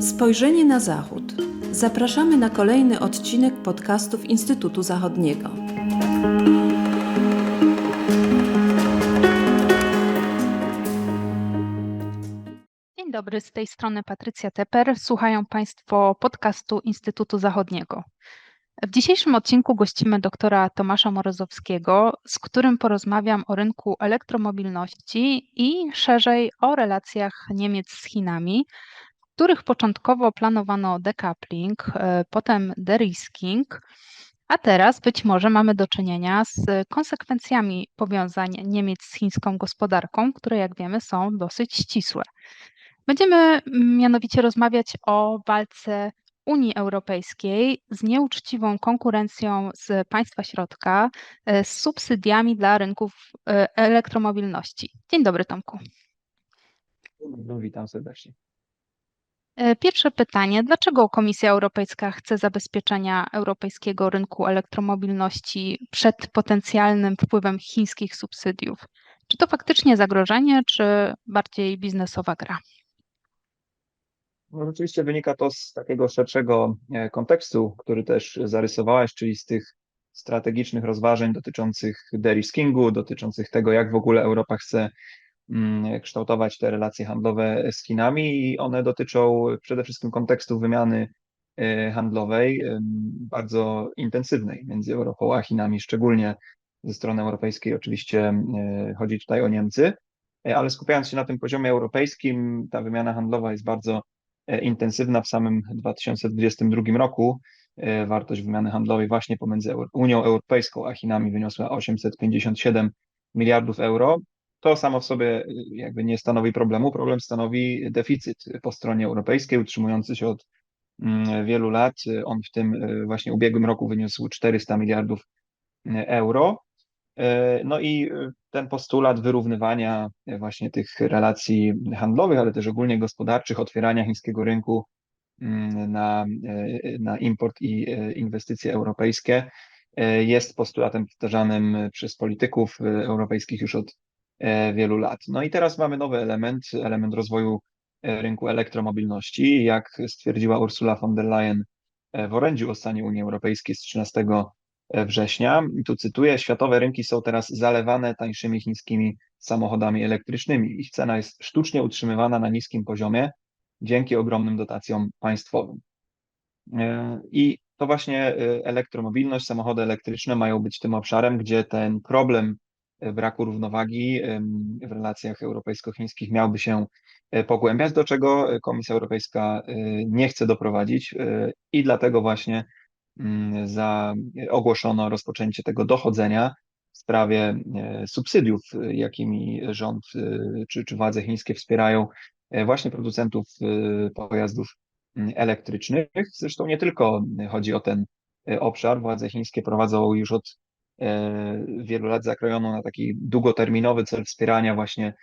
Spojrzenie na Zachód. Zapraszamy na kolejny odcinek podcastów Instytutu Zachodniego. Dzień dobry, z tej strony Patrycja Teper. Słuchają Państwo podcastu Instytutu Zachodniego. W dzisiejszym odcinku gościmy doktora Tomasza Morozowskiego, z którym porozmawiam o rynku elektromobilności i szerzej o relacjach Niemiec z Chinami, w których początkowo planowano decoupling, e, potem derisking, a teraz być może mamy do czynienia z konsekwencjami powiązań Niemiec z chińską gospodarką, które jak wiemy są dosyć ścisłe. Będziemy mianowicie rozmawiać o walce Unii Europejskiej z nieuczciwą konkurencją z państwa środka, e, z subsydiami dla rynków e, elektromobilności. Dzień dobry, Tomku. No, witam serdecznie. E, Pierwsze pytanie. Dlaczego Komisja Europejska chce zabezpieczenia europejskiego rynku elektromobilności przed potencjalnym wpływem chińskich subsydiów? Czy to faktycznie zagrożenie, czy bardziej biznesowa gra? No, rzeczywiście wynika to z takiego szerszego e, kontekstu, który też zarysowałaś, czyli z tych strategicznych rozważań dotyczących deriskingu, dotyczących tego, jak w ogóle Europa chce mm, kształtować te relacje handlowe z Chinami i one dotyczą przede wszystkim kontekstu wymiany e, handlowej bardzo intensywnej między Europą a Chinami, szczególnie ze strony europejskiej oczywiście e, chodzi tutaj o Niemcy, ale skupiając się na tym poziomie europejskim, ta wymiana handlowa jest bardzo E, intensywna w samym 2022 roku. E, wartość wymiany handlowej właśnie pomiędzy Unią Europejską a Chinami wyniosła 857 miliardów euro. To samo w sobie e, jakby nie stanowi problemu. Problem stanowi deficyt po stronie europejskiej, utrzymujący się od mm, wielu lat. On w tym właśnie ubiegłym roku wyniósł 400 miliardów euro. E, no i e, ten postulat wyrównywania e, właśnie tych relacji handlowych, ale też ogólnie gospodarczych, otwierania chińskiego rynku mm, na, na import i inwestycje europejskie jest postulatem powtarzanym przez polityków europejskich już od wielu lat. No i teraz mamy nowy element, element rozwoju rynku elektromobilności. Jak stwierdziła Ursula von der Leyen w orędziu o stanie Unii Europejskiej z 13 września. Tu cytuję: Światowe rynki są teraz zalewane tańszymi chińskimi samochodami elektrycznymi. Ich cena jest sztucznie utrzymywana na niskim poziomie dzięki ogromnym dotacjom państwowym. E, I to właśnie e, elektromobilność, samochody elektryczne mają być tym obszarem, gdzie ten problem e, braku równowagi w relacjach europejsko-chińskich miałby się pogłębiać, do czego Komisja Europejska nie chce doprowadzić i dlatego właśnie za, ogłoszono rozpoczęcie tego dochodzenia w sprawie e, subsydiów, jakimi rząd e, czy, czy władze chińskie wspierają e, właśnie producentów pojazdów mm, elektrycznych. Zresztą nie tylko chodzi o ten obszar. Władze chińskie prowadzą już od wielu lat zakrojoną na taki długoterminowy cel wspierania właśnie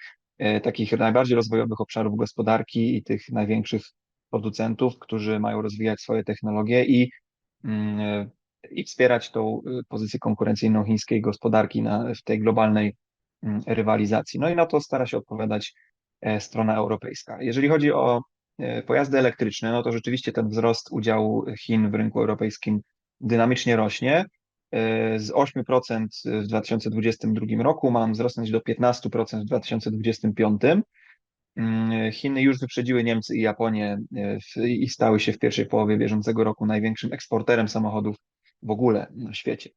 takich najbardziej rozwojowych obszarów gospodarki i tych największych producentów, którzy mają rozwijać swoje technologie i Mm, i wspierać tą y, pozycję konkurencyjną chińskiej gospodarki na, w tej globalnej mm, rywalizacji. No i na to stara się odpowiadać e, strona europejska. Jeżeli chodzi o e, pojazdy elektryczne, no to rzeczywiście ten wzrost udziału Chin w rynku europejskim dynamicznie rośnie. E, z 8% w 2022 roku ma wzrosnąć do 15% w 2025. Mm, Chiny już wyprzedziły Niemcy i Japonię e, w, i stały się w pierwszej połowie bieżącego roku największym eksporterem samochodów w ogóle na świecie.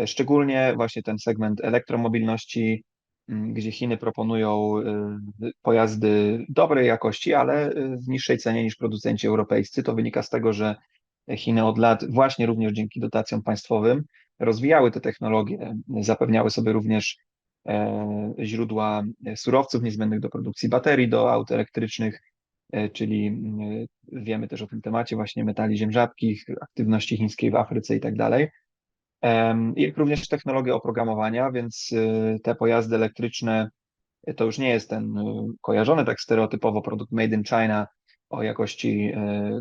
E, szczególnie właśnie ten segment elektromobilności, mm, gdzie Chiny proponują e, pojazdy dobrej jakości, ale w niższej cenie niż producenci europejscy. To wynika z tego, że Chiny od lat, właśnie również dzięki dotacjom państwowym, rozwijały te technologie, zapewniały sobie również źródła surowców niezbędnych do produkcji baterii do aut elektrycznych, e, czyli e, wiemy też o tym temacie właśnie metali ziem rzadkich, aktywności chińskiej w Afryce i tak dalej. Jak również technologie oprogramowania, więc te pojazdy elektryczne to już nie jest ten kojarzony tak stereotypowo produkt made in China o jakości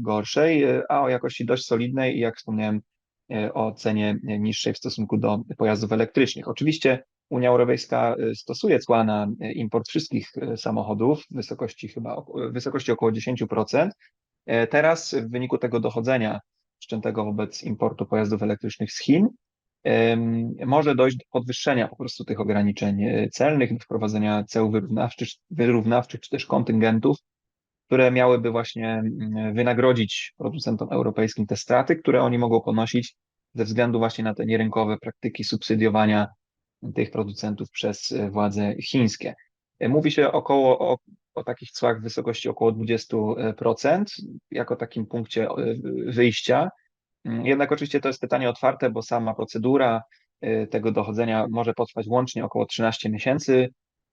gorszej, a o jakości dość solidnej i jak wspomniałem, o cenie niższej w stosunku do pojazdów elektrycznych. Oczywiście Unia Europejska y, stosuje cła na y, import wszystkich y, samochodów w wysokości chyba w wysokości około 10%. E, Teraz w wyniku tego dochodzenia wszczętego wobec importu pojazdów elektrycznych z Chin może dojść do podwyższenia po prostu tych ograniczeń celnych, do wprowadzenia ceł wyrównawczych, wyrównawczych czy też kontyngentów, które miałyby właśnie wynagrodzić producentom europejskim te straty, które oni mogą ponosić ze względu właśnie na te nierynkowe praktyki subsydiowania tych producentów przez e, władze chińskie. E, Mówi się około o, o takich cłach w wysokości około 20% jako takim punkcie e, wyjścia. Mm, Jednak oczywiście to jest pytanie otwarte, bo sama procedura tego dochodzenia może potrwać łącznie około 13 miesięcy.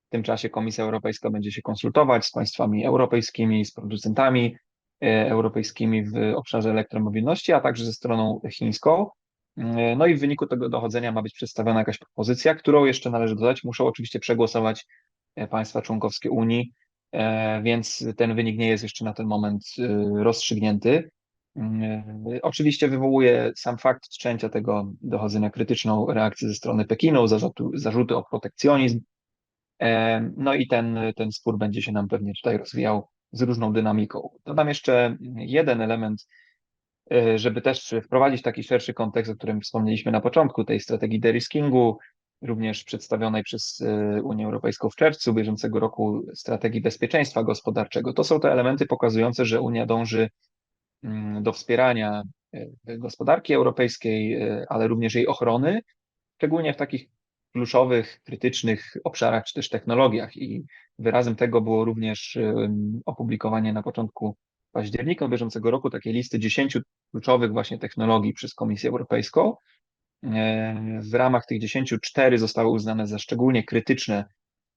W tym czasie Komisja Europejska będzie się konsultować z państwami europejskimi, z producentami europejskimi w obszarze elektromobilności, a także ze stroną chińską. Mm, No i w wyniku tego dochodzenia ma być przedstawiona jakaś propozycja, którą jeszcze należy dodać, muszą oczywiście przegłosować e, państwa członkowskie Unii, e, więc ten wynik nie jest jeszcze na ten moment e, rozstrzygnięty. Mm, Oczywiście wywołuje sam fakt wszczęcia tego dochodzenia krytyczną reakcję ze strony Pekinu, zarzutu, zarzuty o protekcjonizm. E, No i ten, ten spór będzie się nam pewnie tutaj rozwijał z różną dynamiką. Dodam jeszcze jeden element, e, żeby też wprowadzić taki szerszy kontekst, o którym wspomnieliśmy na początku, tej strategii deriskingu, również przedstawionej przez e, Unię Europejską w czerwcu bieżącego roku strategii bezpieczeństwa gospodarczego. To są te elementy pokazujące, że Unia dąży mm, do wspierania e, gospodarki europejskiej, e, ale również jej ochrony, szczególnie w takich kluczowych, krytycznych obszarach czy też technologiach. I wyrazem tego było również opublikowanie na początku października bieżącego roku takiej listy 10 kluczowych właśnie technologii przez Komisję Europejską. E, W ramach tych 10 cztery zostały uznane za szczególnie krytyczne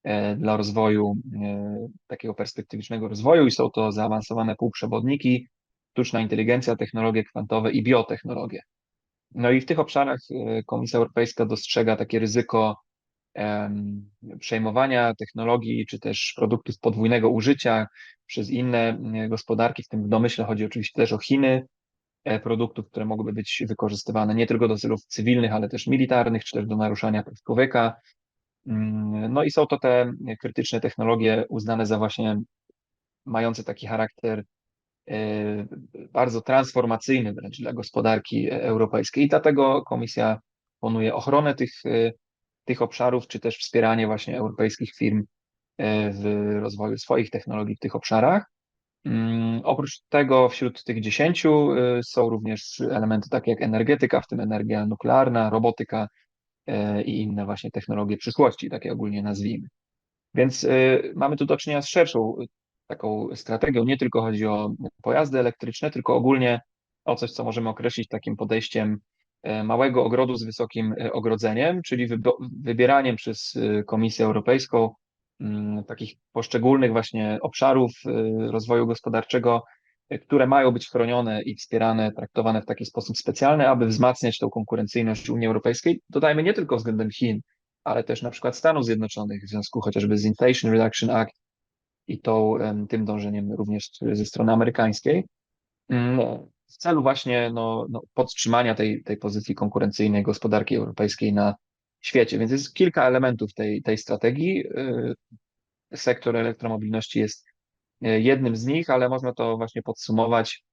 e, dla rozwoju, e, takiego perspektywicznego rozwoju i są to zaawansowane półprzewodniki, sztuczna inteligencja, technologie kwantowe i biotechnologie. No i w tych obszarach Komisja Europejska dostrzega takie ryzyko przejmowania technologii czy też produktów podwójnego użycia przez inne e, gospodarki, w tym w domyśle chodzi oczywiście też o Chiny, e, produktów, które mogłyby być wykorzystywane nie tylko do celów cywilnych, ale też militarnych, czy też do naruszania praw człowieka. Mm, No i są to te krytyczne technologie uznane za właśnie mające taki charakter e, bardzo transformacyjny wręcz dla gospodarki europejskiej. I dlatego Komisja proponuje ochronę tych, e, tych obszarów, czy też wspieranie właśnie europejskich firm e, w rozwoju swoich technologii w tych obszarach. Mm, Oprócz tego wśród tych dziesięciu e, są również elementy takie jak energetyka, w tym energia nuklearna, robotyka e, i inne właśnie technologie przyszłości, takie ogólnie nazwijmy. Więc mamy tu do czynienia z szerszą taką strategią. Nie tylko chodzi o pojazdy elektryczne, tylko ogólnie o coś, co możemy określić takim podejściem małego ogrodu z wysokim e, ogrodzeniem, czyli wybieraniem przez e, Komisję Europejską mm, takich poszczególnych właśnie obszarów e, rozwoju gospodarczego, e, które mają być chronione i wspierane, traktowane w taki sposób specjalny, aby wzmacniać tą konkurencyjność Unii Europejskiej. Dodajmy nie tylko względem Chin, ale też na przykład Stanów Zjednoczonych w związku chociażby z Inflation Reduction Act i tą, tym dążeniem również ze strony amerykańskiej. Mm, W celu właśnie no, no, podtrzymania tej, tej pozycji konkurencyjnej gospodarki europejskiej na świecie. Więc jest kilka elementów tej, tej strategii. Y, Sektor elektromobilności jest y, jednym z nich, ale można to właśnie podsumować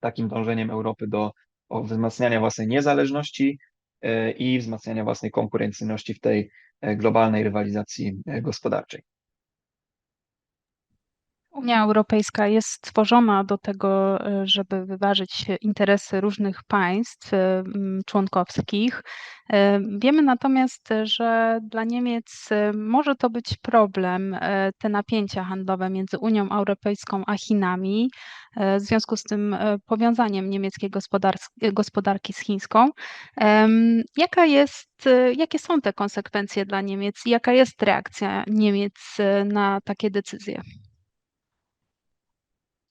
takim dążeniem Europy do wzmacniania własnej niezależności y, i wzmacniania własnej konkurencyjności w tej globalnej rywalizacji gospodarczej. Unia Europejska jest stworzona do tego, e, żeby wyważyć interesy różnych państw e, członkowskich. E, Wiemy natomiast, że dla Niemiec może to być problem, te napięcia handlowe między Unią Europejską a Chinami, w związku z tym powiązaniem niemieckiej gospodarki, z chińską. Jaka jest, jakie są te konsekwencje dla Niemiec i jaka jest reakcja Niemiec na takie decyzje?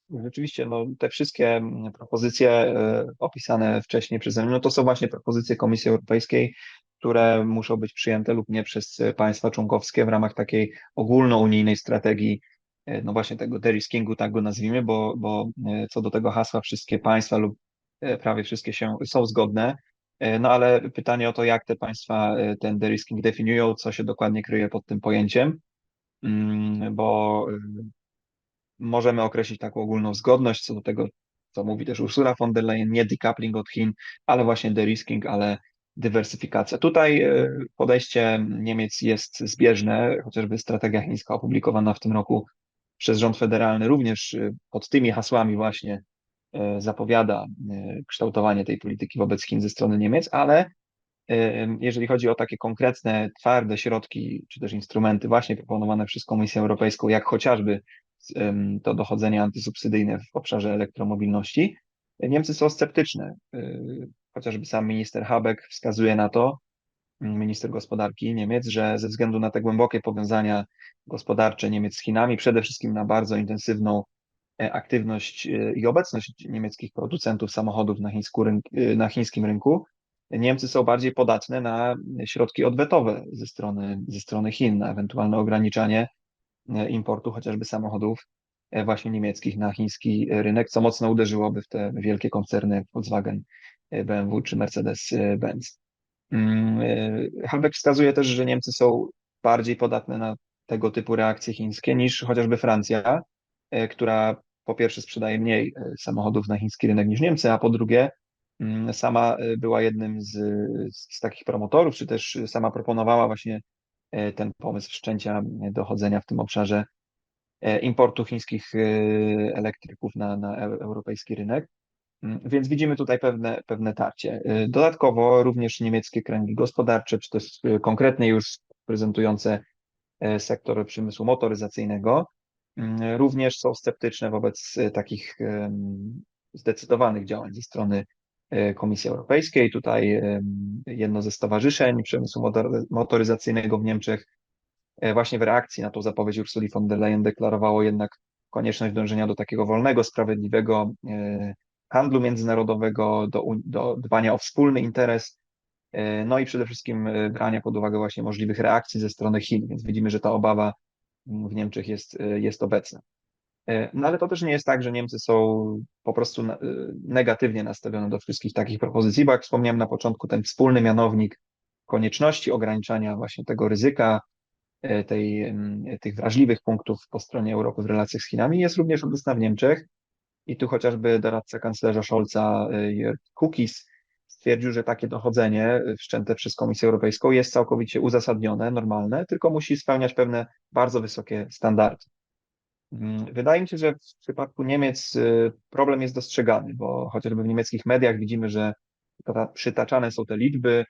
Rzeczywiście, no, te wszystkie mm, propozycje e, opisane wcześniej przeze mnie, no to są właśnie propozycje Komisji Europejskiej, które muszą być przyjęte lub nie przez państwa członkowskie w ramach takiej ogólnounijnej strategii, e, no właśnie tego deriskingu, tak go nazwijmy, bo, bo e, co do tego hasła wszystkie państwa lub prawie wszystkie się są zgodne. No ale pytanie o to, jak te państwa ten derisking definiują, co się dokładnie kryje pod tym pojęciem, mm, bo możemy określić taką ogólną zgodność co do tego, co mówi też Ursula von der Leyen, nie decoupling od Chin, ale właśnie derisking, ale dywersyfikacja. Tutaj podejście Niemiec jest zbieżne, chociażby strategia chińska opublikowana w tym roku przez rząd federalny również pod tymi hasłami właśnie zapowiada kształtowanie tej polityki wobec Chin ze strony Niemiec, ale jeżeli chodzi o takie konkretne, twarde środki, czy też instrumenty właśnie proponowane przez Komisję Europejską, jak chociażby to dochodzenie antysubsydyjne w obszarze elektromobilności, Niemcy są sceptyczne. Chociażby sam minister Habeck wskazuje na to, minister gospodarki Niemiec, że ze względu na te głębokie powiązania gospodarcze Niemiec z Chinami, przede wszystkim na bardzo intensywną e, aktywność e, i obecność niemieckich producentów samochodów na, e, na chińskim rynku, Niemcy są bardziej podatne na środki odwetowe ze strony, ze strony Chin, na ewentualne ograniczanie importu chociażby samochodów właśnie niemieckich na chiński rynek, co mocno uderzyłoby w te wielkie koncerny Volkswagen, BMW czy Mercedes-Benz. Mm, Habeck wskazuje też, że Niemcy są bardziej podatne na tego typu reakcje chińskie niż chociażby Francja, która po pierwsze sprzedaje mniej samochodów na chiński rynek niż Niemcy, a po drugie Mm, sama e, była jednym z, z takich promotorów, czy też sama proponowała właśnie e, ten pomysł wszczęcia dochodzenia w tym obszarze e, importu chińskich elektryków na, na europejski rynek. Mm, więc widzimy tutaj pewne, pewne tarcie. Dodatkowo również niemieckie kręgi gospodarcze, czy też konkretnie już prezentujące sektor przemysłu motoryzacyjnego, mm, również są sceptyczne wobec takich zdecydowanych działań ze strony E, Komisji Europejskiej. Tutaj jedno ze stowarzyszeń przemysłu motoryzacyjnego w Niemczech e, właśnie w reakcji na tą zapowiedź Ursuli von der Leyen deklarowało jednak konieczność dążenia do takiego wolnego, sprawiedliwego e, handlu międzynarodowego, do, do dbania o wspólny interes, no i przede wszystkim brania pod uwagę właśnie możliwych reakcji ze strony Chin, więc widzimy, że ta obawa w Niemczech jest, jest obecna. E, no ale to też nie jest tak, że Niemcy są po prostu e, negatywnie nastawione do wszystkich takich propozycji, bo jak wspomniałem na początku, ten wspólny mianownik konieczności ograniczania właśnie tego ryzyka, e, tej, tych wrażliwych punktów po stronie Europy w relacjach z Chinami jest również obecna w Niemczech. I tu chociażby doradca kanclerza Scholza, Jörg Kukis, stwierdził, że takie dochodzenie wszczęte przez Komisję Europejską jest całkowicie uzasadnione, normalne, tylko musi spełniać pewne bardzo wysokie standardy. Mm, wydaje mi się, że w przypadku Niemiec y, problem jest dostrzegany, bo chociażby w niemieckich mediach widzimy, że przytaczane są te liczby,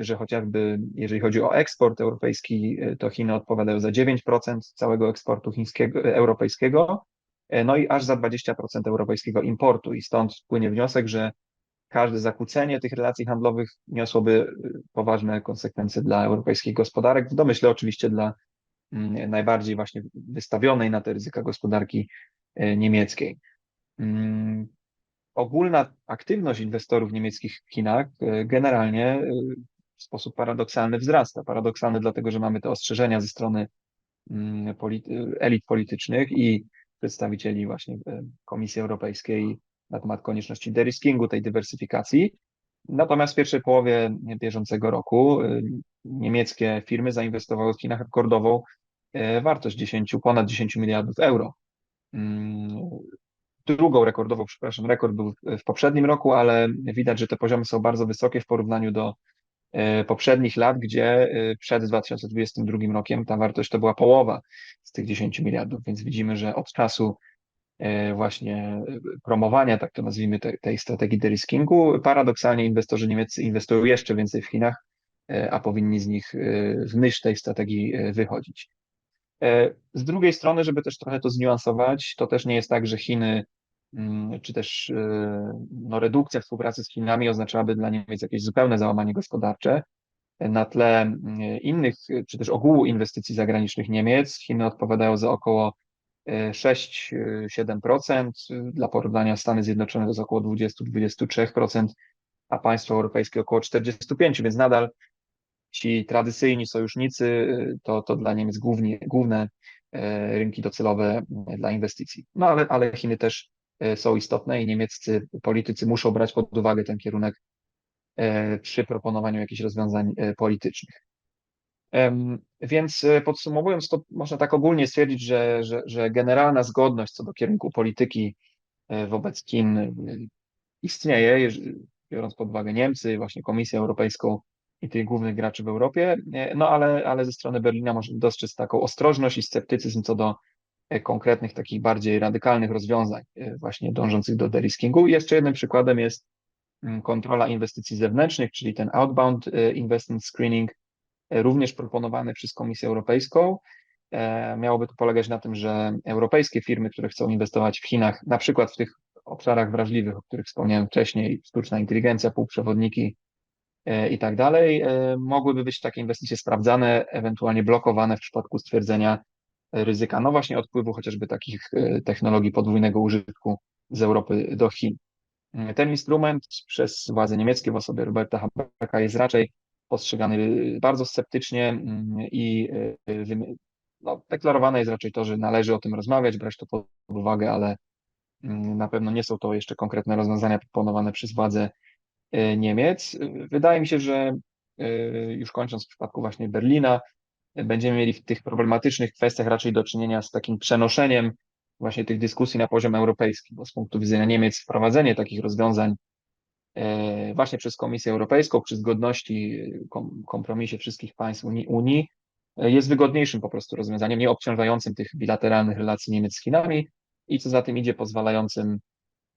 że chociażby jeżeli chodzi o eksport europejski, y, to Chiny odpowiadają za 9% całego eksportu chińskiego, y, europejskiego, no i aż za 20% europejskiego importu. I stąd płynie wniosek, że każde zakłócenie tych relacji handlowych niosłoby poważne konsekwencje dla europejskich gospodarek, w domyśle oczywiście dla najbardziej właśnie wystawionej na te ryzyka gospodarki e, niemieckiej. Mm, ogólna aktywność inwestorów niemieckich w Chinach e, generalnie e, w sposób paradoksalny wzrasta. Paradoksalny dlatego, że mamy te ostrzeżenia ze strony mm, elit politycznych i przedstawicieli właśnie Komisji Europejskiej na temat konieczności deriskingu, tej dywersyfikacji. Natomiast w pierwszej połowie bieżącego roku niemieckie firmy zainwestowały w Chinach rekordową e, wartość 10, ponad 10 miliardów euro. Mm, drugą rekordową, przepraszam, rekord był w poprzednim roku, ale widać, że te poziomy są bardzo wysokie w porównaniu do e, poprzednich lat, gdzie przed 2022 rokiem ta wartość to była połowa z tych 10 miliardów, więc widzimy, że od czasu właśnie promowania, tak to nazwijmy, tej, tej strategii deriskingu, paradoksalnie inwestorzy niemieccy inwestują jeszcze więcej w Chinach, E, a powinni z nich e, w myśl tej strategii e, wychodzić. Z drugiej strony, żeby też trochę to zniuansować, to też nie jest tak, że Chiny, mm, czy też no, redukcja współpracy z Chinami oznaczałaby dla Niemiec jakieś zupełne załamanie gospodarcze. Na tle mm, innych, czy też ogółu inwestycji zagranicznych Niemiec, Chiny odpowiadają za około 6-7%. Dla porównania Stany Zjednoczone to jest około 20-23%, a państwa europejskie około 45%, więc nadal ci tradycyjni sojusznicy to, to dla Niemiec głównie, główne e, rynki docelowe dla inwestycji. No ale, ale Chiny też są istotne i niemieccy politycy muszą brać pod uwagę ten kierunek przy proponowaniu jakichś rozwiązań politycznych. Więc e, podsumowując, to można tak ogólnie stwierdzić, że, że, że generalna zgodność co do kierunku polityki e, wobec Chin e, istnieje, biorąc pod uwagę Niemcy, właśnie Komisję Europejską i tych głównych graczy w Europie, no ale, ale ze strony Berlina możemy dostrzec taką ostrożność i sceptycyzm co do konkretnych, takich bardziej radykalnych rozwiązań, właśnie dążących do deriskingu. Jeszcze jednym przykładem jest mm, kontrola inwestycji zewnętrznych, czyli ten outbound investment screening, również proponowany przez Komisję Europejską. E, Miałoby to polegać na tym, że europejskie firmy, które chcą inwestować w Chinach, na przykład w tych obszarach wrażliwych, o których wspomniałem wcześniej, sztuczna inteligencja, półprzewodniki e, i tak dalej, e, mogłyby być takie inwestycje sprawdzane, ewentualnie blokowane w przypadku stwierdzenia ryzyka, no właśnie odpływu chociażby takich technologii podwójnego użytku z Europy do Chin. Ten instrument przez władze niemieckie w osobie Roberta Habecka jest raczej postrzegany bardzo sceptycznie mm, i e, wymi- no, deklarowane jest raczej to, że należy o tym rozmawiać, brać to pod uwagę, ale mm, na pewno nie są to jeszcze konkretne rozwiązania proponowane przez władze Niemiec. Wydaje mi się, że już kończąc w przypadku właśnie Berlina, będziemy mieli w tych problematycznych kwestiach raczej do czynienia z takim przenoszeniem właśnie tych dyskusji na poziom europejski, bo z punktu widzenia Niemiec wprowadzenie takich rozwiązań właśnie przez Komisję Europejską, przy zgodności, e, kom- kompromisie wszystkich państw Unii, Unii e, jest wygodniejszym po prostu rozwiązaniem, nie obciążającym tych bilateralnych relacji Niemiec z Chinami i co za tym idzie, pozwalającym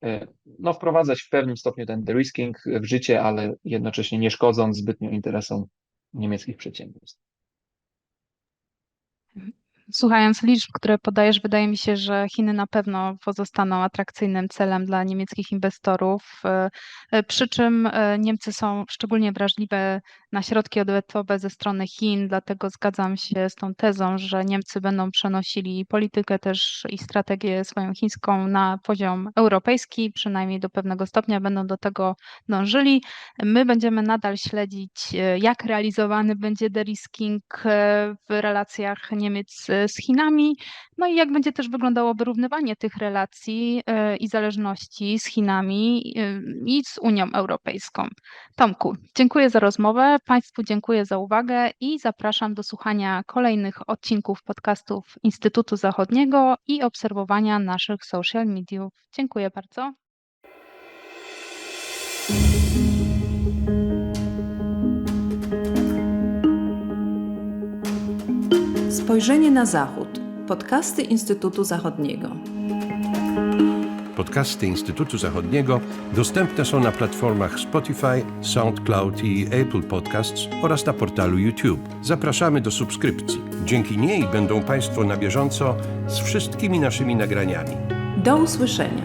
e, no, wprowadzać w pewnym stopniu ten de-risking w życie, ale jednocześnie nie szkodząc zbytnio interesom niemieckich przedsiębiorstw. Słuchając liczb, które podajesz, wydaje mi się, że Chiny na pewno pozostaną atrakcyjnym celem dla niemieckich inwestorów, e, e, przy czym e, Niemcy są szczególnie wrażliwe na środki odwetowe ze strony Chin, dlatego zgadzam się z tą tezą, że Niemcy będą przenosili politykę też i strategię swoją chińską na poziom europejski, przynajmniej do pewnego stopnia będą do tego dążyli. My będziemy nadal śledzić, e, jak realizowany będzie derisking e, w relacjach Niemiec e, z Chinami, no i jak będzie też wyglądało wyrównywanie tych relacji i zależności z Chinami i z Unią Europejską. Tomku, dziękuję za rozmowę, Państwu dziękuję za uwagę i zapraszam do słuchania kolejnych odcinków podcastów Instytutu Zachodniego i obserwowania naszych social mediów. Dziękuję bardzo. Spojrzenie na Zachód. Podcasty Instytutu Zachodniego. Podcasty Instytutu Zachodniego dostępne są na platformach Spotify, SoundCloud i Apple Podcasts oraz na portalu YouTube. Zapraszamy do subskrypcji. Dzięki niej będą Państwo na bieżąco z wszystkimi naszymi nagraniami. Do usłyszenia.